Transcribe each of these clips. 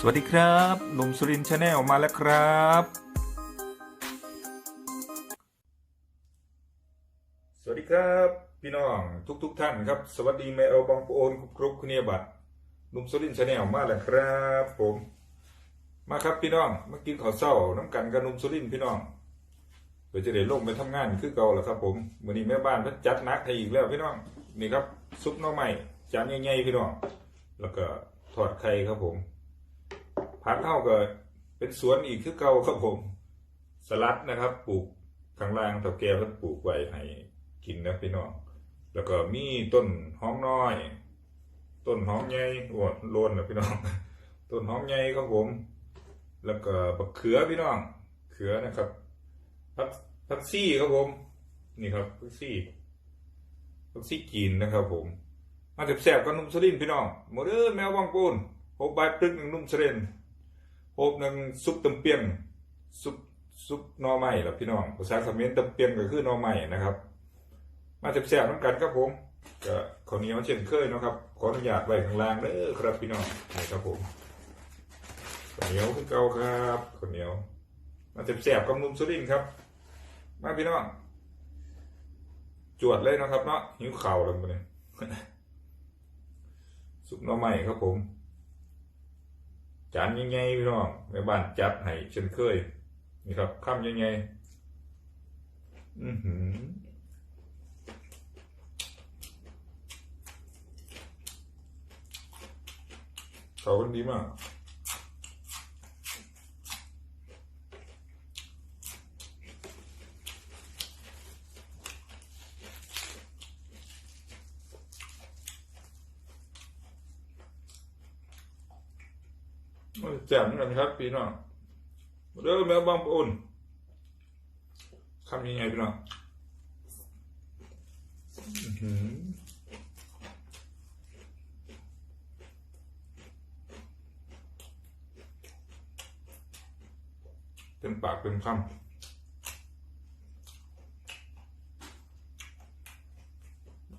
สวัสดีครับหนุ่มสุรินชาแนลมาแล้วครับ สวัสดีครับ พี่น้องทุกๆทท่านครับ สวัสดีแม่เอาบองโอนกรุบคุเนียบัตรหนุ่มสุรินชาแนลมาแล้วครับ ผม มาครับพี่น้องมากินข้าวเช้าน้ำกันกับหนุ่มสุรินพี่น้องเพื่อจะได้ลงไปทำงานคือเก่าแล้วครับผมวันนี้แม่บ้านพิ่นจัดนักให้อีกแล้วพี่น้องนี่ครับซุปน่อไม้จานใหญ่ๆพี่น้องแล้วก็ทอดไข่ครับผม ผักเข้าก็เป็นสวนอีกคือเก่าครับผม สลัดนะครับ ปลูกข้างล่างเถาแก่เพิ่นปลูกไว้ให้กินนะพี่น้องแล้วก็มีต้นหอมน้อย ต้นหอมใหญ่โอ้โลนนะพี่น้อง ต้นหอมใหญ่ครับผม แล้วก็บักเขือพี่น้อง เขือนะครับพักพักซี่ครับผม นี่ครับพักซี่พักซี่จีนนะครับผม มาแซ่บๆกับนุ่มสลินพี่น้องโมเดอร์แมววังปูน หกใบายปลึกหนึ่งนุ่มสลินหกหนึ่งซุปตำเปียงซุปซุปหน่อไม้ล่ะพี่น้องภาษาเขมรตำเปียงก็คือหน่อไม้นะครับ มาแซ่บๆน้ำกันครับผมก็ข้าวเหนียวเช่นเคยนะครับ ขออนุญาตไว้ข้างล่างเด้อครับพี่น้องนี่ครับผมข้าวเหนียวคือเก่าครับข้าวเหนียว มาแซ่บๆกับนุ่มสลินครับ มาพี่น้องจวดเลยนะครับเนาะหิวข่าวแล้วมื้อนี้สุกหน่อไม้ครับผม จานใหญ่ๆพี่น้องในบ้านจัดให้เช่นเคย นี่ครับข้ามใหญ่ๆอือหือเขากันดีมาก แจ่มกันครับ พี่น้องเริ่มแล้วบางปุ่นคำยังไงพี่น้องเต็มปากเต็มคำ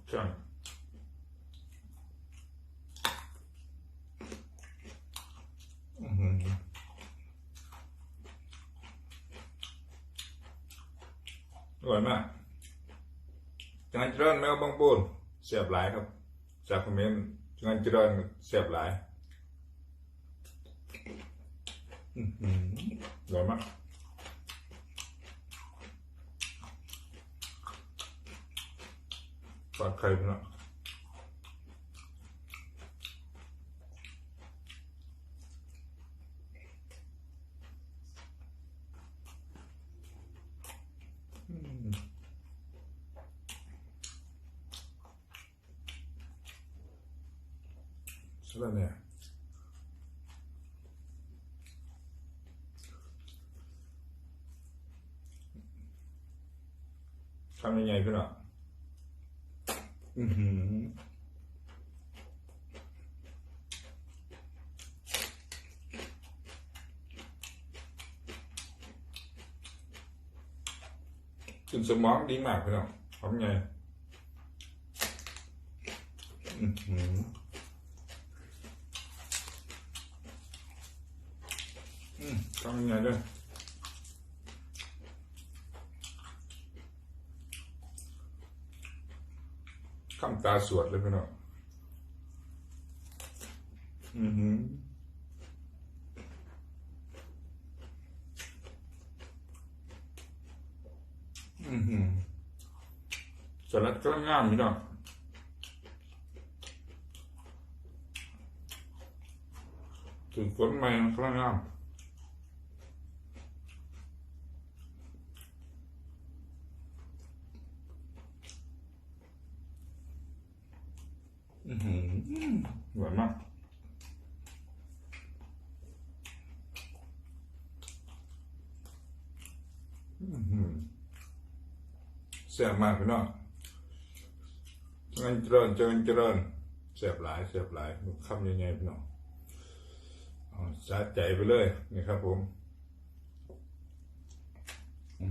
ใช่อื้อหืออ ร่อยมากจังหวัดเจริญแมวบางปูนเสียบหลายครับ จากคอมเมนต์จังหวัดเจริญเสียบหลายอร่อยมากปลาไข่เนาะ sıra ne? Tam ne yapıyor? Hı hı. Chừng sớm món đi mạc phải không? Không nhai. Mm-hmm. ยังไงด้วยคำตาสวดเลยพี่น้องอือหืออือหือสลัดก็งามพี่น้องถึงฝนใหม่ก็งาม อือ หวานมากแซ่บมากพี่น้องเจริญเจริญเจริญเจริญแซ่บหลายแซ่บหลายคำยังไงพี่น้องเอาสะใจไปเลย นี่ครับผมอื้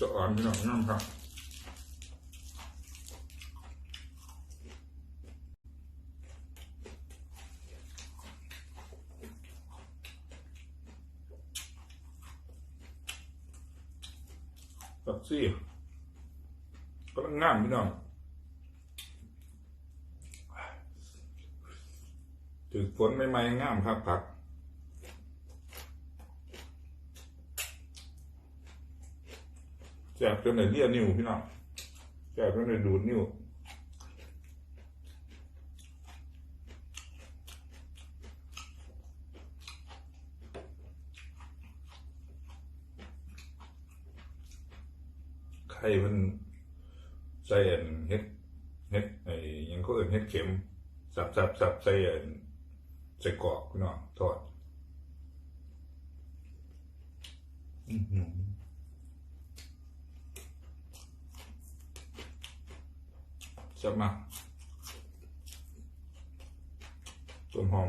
อหืออ่อนพี่น้องน้ำครับตัดซี่กำลังงามพี่น้องถือฝนใหม่ๆงามครับผัก แจกจนไหนเลียนิ้วพี่น้องแจกจนไหนดูดนิ้วไข่มันใส่อันเฮ็ดเฮ็ดไอ้ยังเขาเอินเฮ็ดเข็มสับสับสับใส่อันใส่กรอกพี่น้องทอดอือหือ แซ่บมากต้นหอม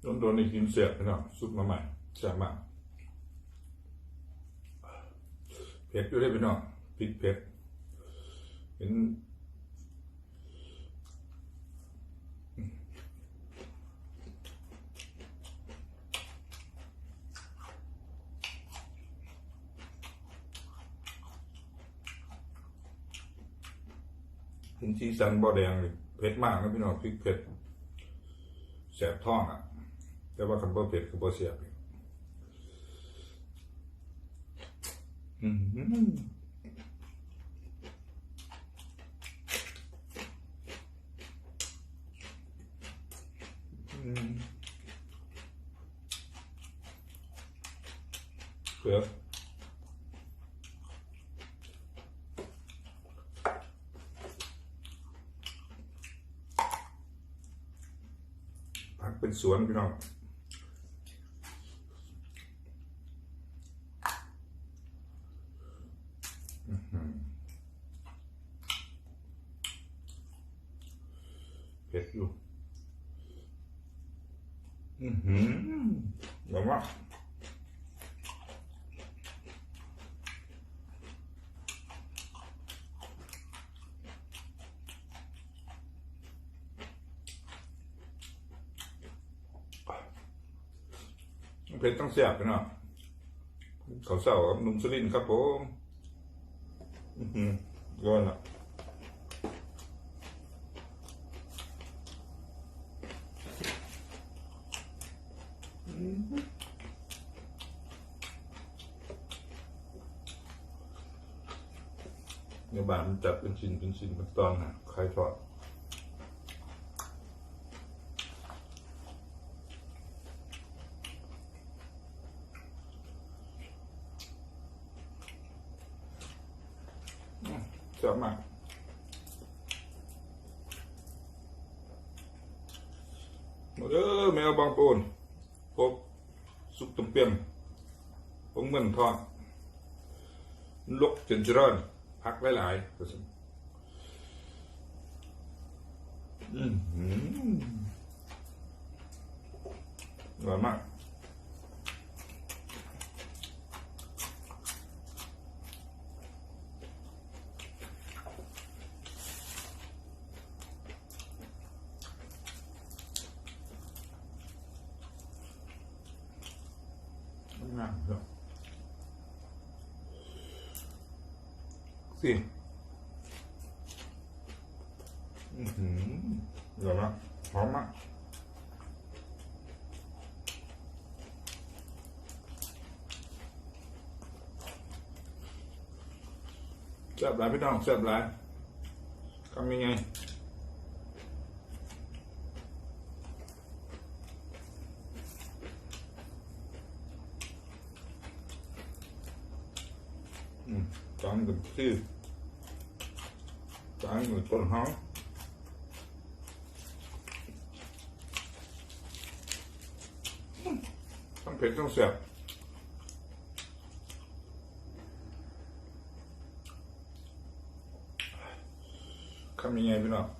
โดนโดนในกินเสียบพี่น้องซุปมาใหม่แซ่บมากเผ็ดอยู่ได้พี่น้องพริกเผ็ดเห็น สันบอแดงเลยเผ็ดมากนะพี่น้องพริกเผ็ดแสบท้องอะ แต่ว่าคันบ่เผ็ดคือบ่เสียบอีกอือหืออืมเผือกผักเป็น สวนพี่น้องเผ็ดอยู่ อือหือหวานมา เผ็ดต้องเสียบเนาะเขาเศร้ากับหนุ่มสุรินครับผมอือหือร้อนอะในบ้านมันจัดเป็นชิ้นเป็นชิ้นเป็นตอนนะใครทอด อืมแซ่บมากมาเด้อแมวบางปูนพบสุกตุ่มเปียมผงเหมือนทอดลกเจนจรอนพักหลายๆผสมอืมหืมอร่อยมากงามครับสิอือหืออร่อยมาก หอมมากแซ่บหลายพี่น้ chọn người sư chọn người con hóng không thể trong sẹp không như vậy nào.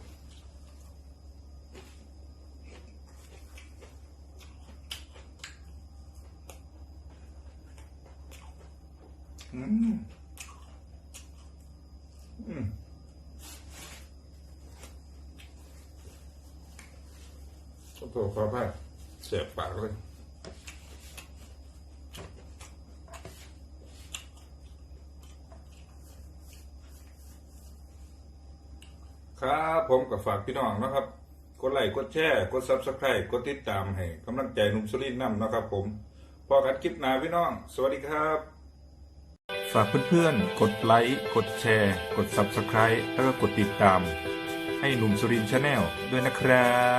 Mm. อมต้องเผ็ดต้องแซ่บทำยังไงพี่น้องอืมอืมโอ้โหขอพายเสียบปากเลยครับผมกับฝากพี่น้องนะครับ กดไลค์กดแชร์ กดซับสไครต์กดติดตามให้กำลังใจนุ่มสุรินทร์นำนะครับผมพอกันคลิปหน้าพี่น้อง สวัสดีครับ ฝากเพื่อนๆ กดไลค์ กดแชร์ กด Subscribe แล้วก็กดติดตาม ให้หนุ่มสุรินชาแนลด้วยนะครับ